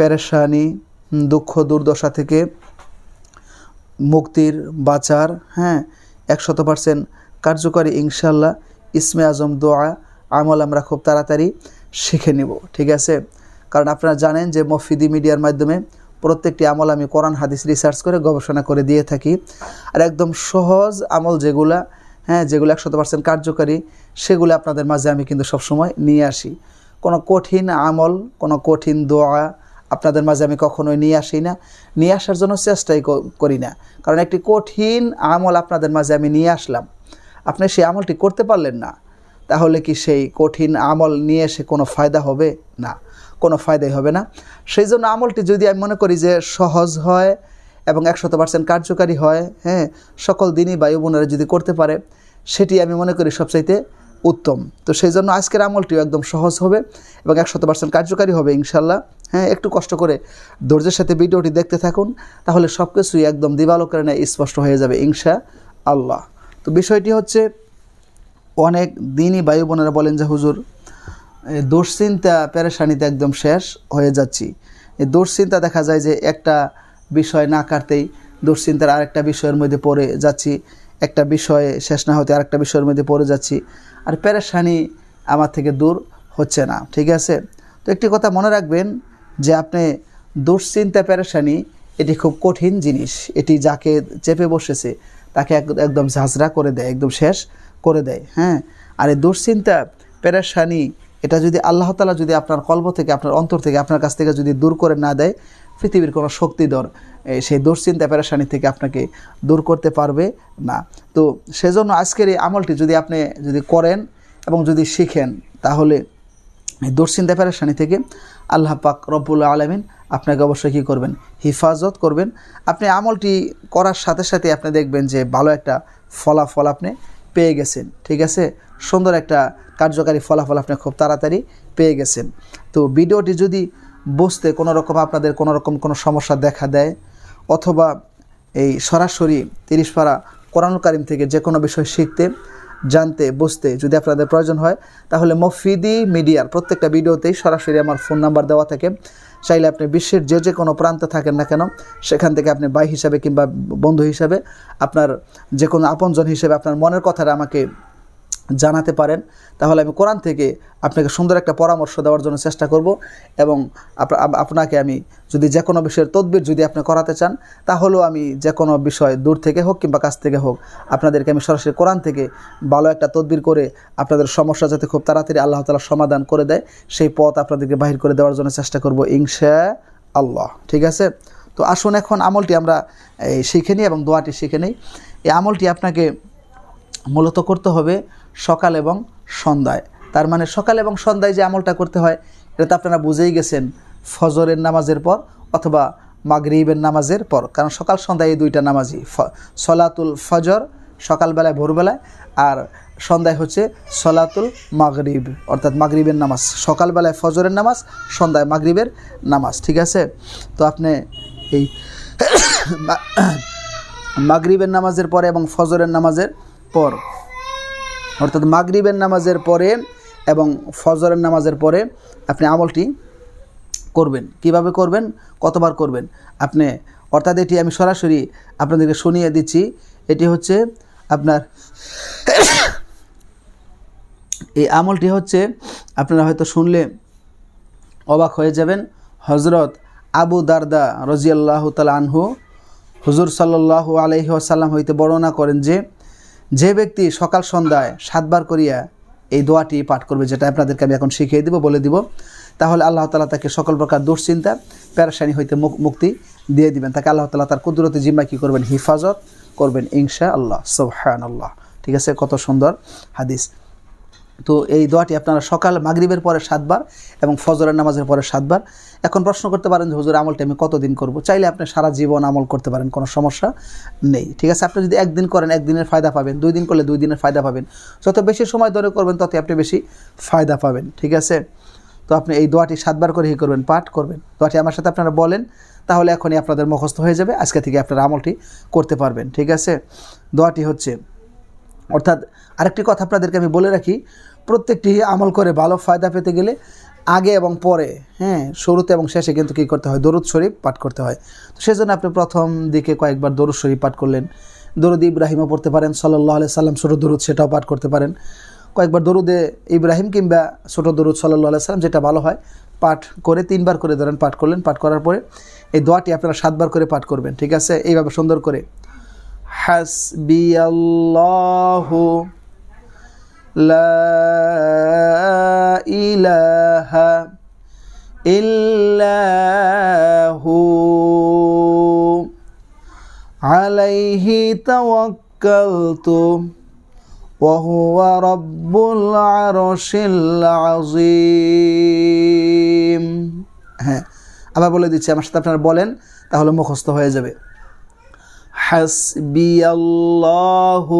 পেরেশানি, দুঃখ, দুর্দশা থেকে মুক্তির বাঁচার হ্যাঁ একশত পার্সেন্ট কার্যকরী ইনশাল্লাহ ইসমে আজম দোয়া, আমল আমরা খুব তাড়াতাড়ি শিখে নিব, ঠিক আছে? কারণ আপনারা জানেন যে মফিদি মিডিয়ার মাধ্যমে প্রত্যেকটি আমল আমি কোরআন, হাদিস রিসার্চ করে গবেষণা করে দিয়ে থাকি। আর একদম সহজ আমল যেগুলা হ্যাঁ যেগুলো একশত পার্সেন্ট কার্যকারী, সেগুলো আপনাদের মাঝে আমি কিন্তু সবসময় নিয়ে আসি। কোনো কঠিন আমল, কোনো কঠিন দোয়া আপনাদের মাঝে আমি কখনোই নিয়ে আসি না। নিয়ে আসার জন্য চেষ্টাই করি না। কারণ একটি কঠিন আমল আপনাদের মাঝে আমি নিয়ে আসলাম। আপনি সেই আমলটি করতে পারলেন না। তাহলে কি সেই কঠিন আমল নিয়ে এসে কোনো ফায়দা হবে? না, কোনো ফায়দাই হবে না। সেই জন্য আমলটি যদি আমি মনে করি যে সহজ হয় এবং একশত পার্সেন্ট কার্যকারী হয় হ্যাঁ সকল দিনই বায়ু বোনেরা যদি করতে পারে, সেটি আমি মনে করি সবচাইতে উত্তম। তো সেই জন্য আজকের আমলটিও একদম সহজ হবে এবং একশত পার্সেন্ট কার্যকারী হবে ইনশাল্লাহ। হ্যাঁ একটু কষ্ট করে ধৈর্যের সাথে ভিডিওটি দেখতে থাকুন, তাহলে সব কিছুই একদম দিবালোকের ন্যায় স্পষ্ট হয়ে যাবে ইনশা আল্লাহ তো বিষয়টি হচ্ছে, অনেক দিনই বায়ু বোনেরা বলেন যে, হুজুর দুশ্চিন্তা পেরেশানিতে একদম শেষ হয়ে যাচ্ছি। দুশ্চিন্তা দেখা যায় যে একটা বিষয় না কাটতেই দুশ্চিন্তার আরেকটা বিষয়ের মধ্যে পড়ে যাচ্ছি। একটা বিষয়ে শেষ না হতে আরেকটা বিষয়ের মধ্যে পড়ে যাচ্ছি। আর পেরেশানি আমার থেকে দূর হচ্ছে না, ঠিক আছে? তো একটি কথা মনে রাখবেন যে আপনি দুশ্চিন্তা, পেরেশানি, এটি খুব কঠিন জিনিস। এটি যাকে চেপে বসেছে, তাকে এক- একদম ঝাঁঝরা করে দেয়, একদম শেষ করে দেয় হ্যাঁ? আর এই দুশ্চিন্তা, পেরেশানি, এটা যদি আল্লাহ তালা যদি আপনার কল্প থেকে, আপনার অন্তর থেকে, আপনার কাছ থেকে যদি দূর করে না দেয় পৃথিবীর কোনো শক্তিধর সেই দুশ্চিন্তা, পেরেশানি থেকে আপনাকে দূর করতে পারবে না। তো সেজন্য আজকের এই আমলটি যদি আপনি যদি করেন এবং যদি শিখেন, তাহলে এই দুশ্চিন্তা প্যারাসানি থেকে আল্লাহ পাক রব্বুল আলমিন আপনাকে অবশ্যই কী করবেন? হিফাজত করবেন। আপনি আমলটি করার সাথে সাথে আপনি দেখবেন যে ভালো একটা ফলাফল আপনি পেয়ে গেছেন, ঠিক আছে? সুন্দর একটা কার্যকারী ফলাফল আপনি খুব তাড়াতাড়ি পেয়ে গেছেন। তো ভিডিওটি যদি বুঝতে কোনো রকম আপনাদের কোনো রকম কোনো সমস্যা দেখা দেয়? অথবা এই সরাসরি তিরিশ পারা কোরআন কারিম থেকে যে কোনো বিষয় শিখতে, জানতে বুঝতে যদি আপনাদের প্রয়োজন হয়, তাহলে মফিদি মিডিয়ার প্রত্যেকটা ভিডিওতেই সরাসরি আমার ফোন নাম্বার দেওয়া থাকে। চাইলে আপনি বিশ্বের যে যে কোনো প্রান্তে থাকেন না কেন, সেখান থেকে আপনি ভাই হিসাবে কিংবা বন্ধু হিসাবে আপনার যে কোনো আপনজন হিসেবে আপনার মনের কথাটা আমাকে জানাতে পারেন, তাহলে আমি কোরআন থেকে আপনাকে সুন্দর একটা পরামর্শ দেওয়ার জন্য চেষ্টা করব এবং আপ- আপ- আপনাকে আমি যদি যে কোনো বিষয়ের তদবির যদি আপনি করাতে চান, তাহলেও আমি যে কোনো বিষয় দূর থেকে হোক কিংবা কাছ থেকে হোক, আপনাদেরকে আমি সরাসরি কোরআন থেকে ভালো একটা তদবির করে আপনাদের সমস্যা যাতে খুব তাড়াতাড়ি আল্লাহ তালা সমাধান করে দেয়, সেই পথ আপনাদেরকে বাহির করে দেওয়ার জন্য চেষ্টা করব ইনশা আল্লাহ ঠিক আছে? তো আসুন এখন আমলটি আমরা শিখে নিই এবং দোয়াটি শিখে নিই। এই আমলটি আপনাকে মূলত করতে হবে সকাল এবং সন্ধ্যায়। তার মানে সকাল এবং সন্ধ্যায় যে আমলটা করতে হয়, এটা তো আপনারা বুঝেই গেছেন, ফজরের নামাজের পর অথবা মাগরিবের নামাজের পর। কারণ সকাল, সন্ধ্যায় এই দুইটা নামাজই সলাতুল ফজর সকালবেলায়, ভোরবেলায়, আর সন্ধ্যায় হচ্ছে সলাতুল মাগরিব, অর্থাৎ মাগরিবের নামাজ। সকালবেলায় ফজরের নামাজ, সন্ধ্যায় মাগরিবের নামাজ, ঠিক আছে? তো আপনি এই মাগরিবের নামাজের পরে এবং ফজরের নামাজের পর, অর্থাৎ মাগরিবের নামাজের পরে এবং ফজরের নামাজের পরে আপনি আমলটি করবেন। কীভাবে করবেন? কতবার করবেন? আপনি, অর্থাৎ এটি আমি সরাসরি আপনাদেরকে শুনিয়ে দিচ্ছি। এটি হচ্ছে আপনার, এই আমলটি হচ্ছে, আপনারা হয়তো শুনলে অবাক হয়ে যাবেন হজরত আবু দারদা রজিয়াল্লাহ তাল আনহু হুজুর সাল্লাহ আলহি আসাল্লাম হইতে বর্ণনা করেন যে যে ব্যক্তি সকাল সন্ধ্যায় সাতবার করিয়া এই দোয়াটি পাঠ করবে, যেটা আপনাদেরকে আমি এখন শিখিয়ে দিব, বলে দিব, তাহলে আল্লাহ তালা তাকে সকল প্রকার দুশ্চিন্তা প্যারাসানি হইতে মুক- মুক্তি দিয়ে দিবেন। তাকে আল্লাহ তালা তার কুদরতি জিম্মা কী করবেন? হিফাজত করবেন ইনশা আল্লাহ সোহান আল্লাহ ঠিক আছে? কত সুন্দর হাদিস। তো এই দোয়াটি আপনারা সকাল মাগরিবের পরে সাতবার এবং ফজরের নামাজের পরে সাতবার। এখন প্রশ্ন করতে পারেন যে, হুজুর, আমলটা আমি কতদিন করব? চাইলে আপনি সারা জীবন আমল করতে পারেন, কোনো সমস্যা নেই। ঠিক আছে, আপনি যদি একদিন করেন, একদিনের ফায়দা পাবেন, দুই দিন করলে দুই দিনের ফায়দা পাবেন। যত বেশি সময় ধরে করবেন তত আপনি বেশি ফায়দা পাবেন। ঠিক আছে? তো আপনি এই দোয়াটি সাতবার করে করবেন, পাঠ করবেন। দোয়াটি আমার সাথে আপনারা বলেন, তাহলে এখনই আপনাদের মুখস্থ হয়ে যাবে। আজকে থেকে আপনারা আমলটি করতে পারবেন। ঠিক আছে? দোয়াটি হচ্ছে, অর্থাৎ আরেকটি কথা আপনাদেরকে আমি বলে রাখি প্রত্যেকটি আমল করে ভালো ফায়দা পেতে গেলে আগে এবং পরে হ্যাঁ শুরুতে এবং শেষে কিন্তু কী করতে হয়? দরুদ শরীফ পাঠ করতে হয়। তো সেজন্য আপনি প্রথম দিকে কয়েকবার দরুদ শরীফ পাঠ করলেন। দরুদ ইব্রাহিমও পড়তে পারেন সাল্লাহ আলাই সাল্লাম ছোটো দরুদ সেটাও পাঠ করতে পারেন। কয়েকবার দরুদে ইব্রাহিম কিংবা ছোটো দরুদ সাল্লাহ আলাই সাল্লাম যেটা ভালো হয়, পাঠ করে তিনবার করে ধরেন, পাঠ করলেন, পাঠ করার পরে এই দোয়াটি আপনারা সাতবার করে পাঠ করবেন, ঠিক আছে? এইভাবে সুন্দর করে। হাসবি আল্লাহ لا إله إلا هو عليه توكلت وهو رب العرش العظيم হ্যাঁ আবার বলে দিচ্ছি আমার সাথে আপনারা বলেন তাহলে মুখস্থ হয়ে যাবে হাসবি আল্লাহু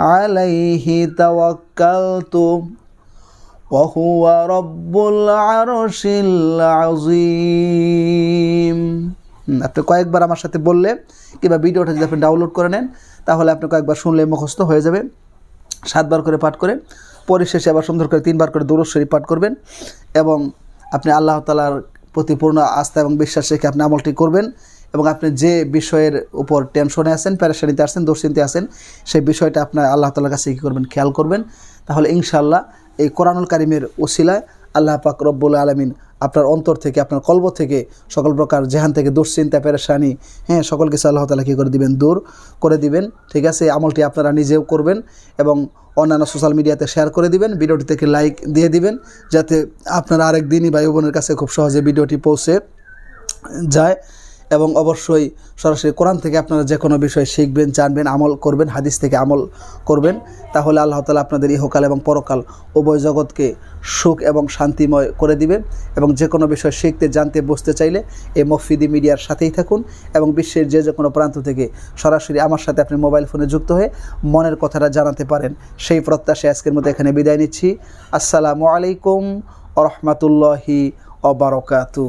عليه توكلت وهو رب العرش العظيم আপনি কয়েকবার আমার সাথে বললে কিংবা ভিডিওটা যদি আপনি ডাউনলোড করে নেন তাহলে আপনি কয়েকবার শুনলে মুখস্থ হয়ে যাবে সাতবার করে পাঠ করে পরিশেষে আবার সুন্দর করে তিনবার করে দৌড় শরীফ পাঠ করবেন এবং আপনি আল্লাহ তালার প্রতি পূর্ণ আস্থা এবং বিশ্বাস রেখে আপনি আমলটি করবেন এবং আপনি যে বিষয়ের উপর টেনশনে আছেন প্যারেশানিতে আছেন দুশ্চিন্তে আছেন, সেই বিষয়টা আপনার আল্লাহ তালার কাছে কী করবেন? খেয়াল করবেন। তাহলে ইনশাল্লাহ এই কোরআনুল কারিমের ওসিলায় আল্লাহ পাক রব্বুল আলমিন আপনার অন্তর থেকে, আপনার কল্প থেকে সকল প্রকার জেহান থেকে দুশ্চিন্তা, পেরেশানি হ্যাঁ সকল কিছু আল্লাহ তালা কী করে দিবেন? দূর করে দিবেন। ঠিক আছে আমলটি আপনারা নিজেও করবেন এবং অন্যান্য সোশ্যাল মিডিয়াতে শেয়ার করে দিবেন। ভিডিওটি থেকে লাইক দিয়ে দিবেন, যাতে আপনারা আরেক দিনই ভাই বোনের কাছে খুব সহজে ভিডিওটি পৌঁছে যায়। এবং অবশ্যই সরাসরি কোরআন থেকে আপনারা যে কোনো বিষয় শিখবেন, জানবেন, আমল করবেন, হাদিস থেকে আমল করবেন, তাহলে আল্লাহ তালা আপনাদের ইহকাল এবং পরকাল উভয় জগৎকে সুখ এবং শান্তিময় করে দিবে এবং যে কোনো বিষয় শিখতে, জানতে, বুঝতে চাইলে এই মফিদি মিডিয়ার সাথেই থাকুন এবং বিশ্বের যে যে কোনো প্রান্ত থেকে সরাসরি আমার সাথে আপনি মোবাইল ফোনে যুক্ত হয়ে মনের কথাটা জানাতে পারেন। সেই প্রত্যাশায় আজকের মতো এখানে বিদায় নিচ্ছি। আসসালামু আলাইকুম রহমতুল্লাহি অবরকাতু